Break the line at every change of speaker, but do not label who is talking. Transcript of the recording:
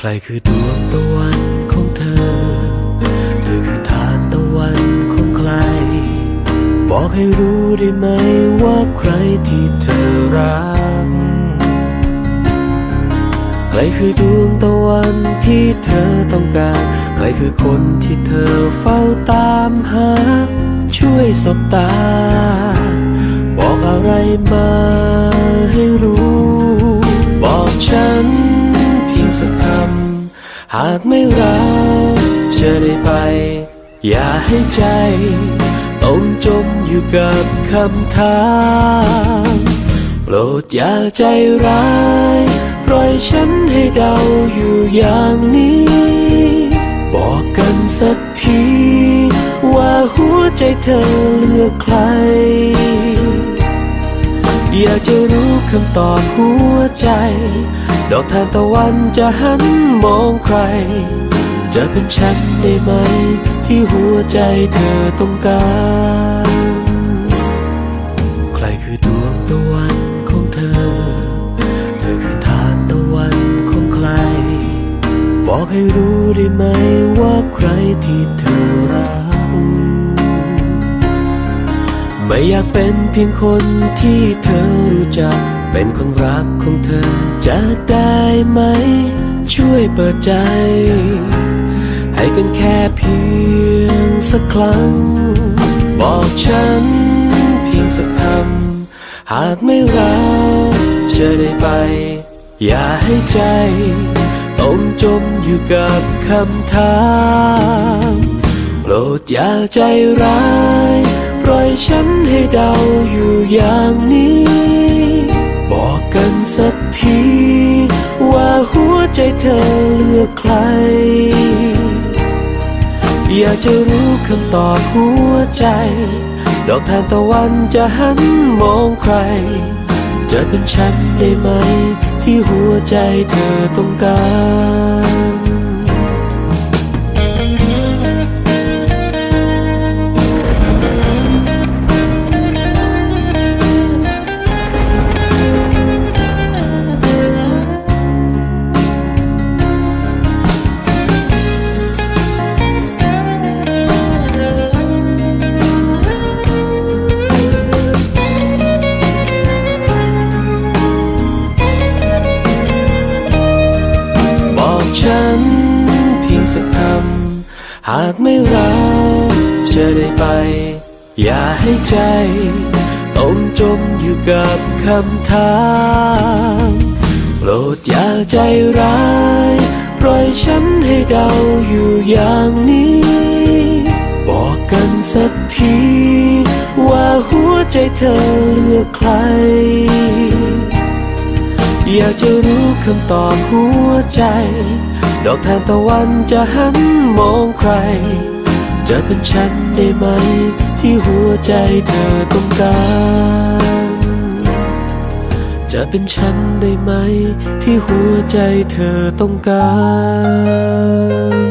ใครคือดวงตะวันของเธอ เธอคือทานตะวันของใคร บอกให้รู้ได้ไหมว่าใครที่เธอรัก ใครคือดวงตะวันที่เธอต้องการ ใครคือคนที่เธอเฝ้าตามหา ช่วยสบตา บอกอะไรมา หากไม่รักจะได้ไป อย่าให้ใจ ต้องจมอยู่กับคำถามโปรดอย่าใจร้าย ปล่อยฉันให้เดาอยู่อย่างนี้ บอกกันสักที ว่าหัวใจเธอเลือกใคร อยากจะรู้คำตอบหัวใจ ดอกทานตะวันจะหันมองใคร จะเป็นฉันได้ไหม ที่หัวใจเธอต้องการ ใครคือดวงตะวันของเธอ เธอคือทานตะวันของใคร บอกให้รู้ได้ไหมว่าใครที่เธอรักไม่อยากเป็นเพียงคนที่เธอรู้จัก เป็นคนรักของเธอจะได้ไหม ช่วยเปิดใจ ให้กันแค่เพียงสักครั้ง บอกฉันเพียงสักคำหากไม่รักจะได้ไป อย่าให้ใจต้องจมอยู่กับคำถามโปรดอย่าใจร้าย ปล่อยฉันให้เดาอยู่อย่างนี้ สักที ว่าหัวใจเธอเลือกใคร อยากจะรู้คำตอบหัวใจ ดอกทานตะวันจะหันมองใคร จะเป็นฉันได้ไหม ที่หัวใจเธอต้องการ ฉันเพียงสักคำหากไม่รักจะได้ไป อย่าให้ใจต้องจมอยู่กับคำถามโปรดอย่าใจร้ายปล่อยฉันให้เดาอยู่อย่างนี้ บอกกันสักที ว่าหัวใจเธอเลือกใคร อยากจะรู้คำตอบหัวใจ ดอกทานตะวันจะหันมองใคร จะเป็นฉันได้ไหม ที่หัวใจเธอต้องการ จะเป็นฉันได้ไหม ที่หัวใจเธอต้องการ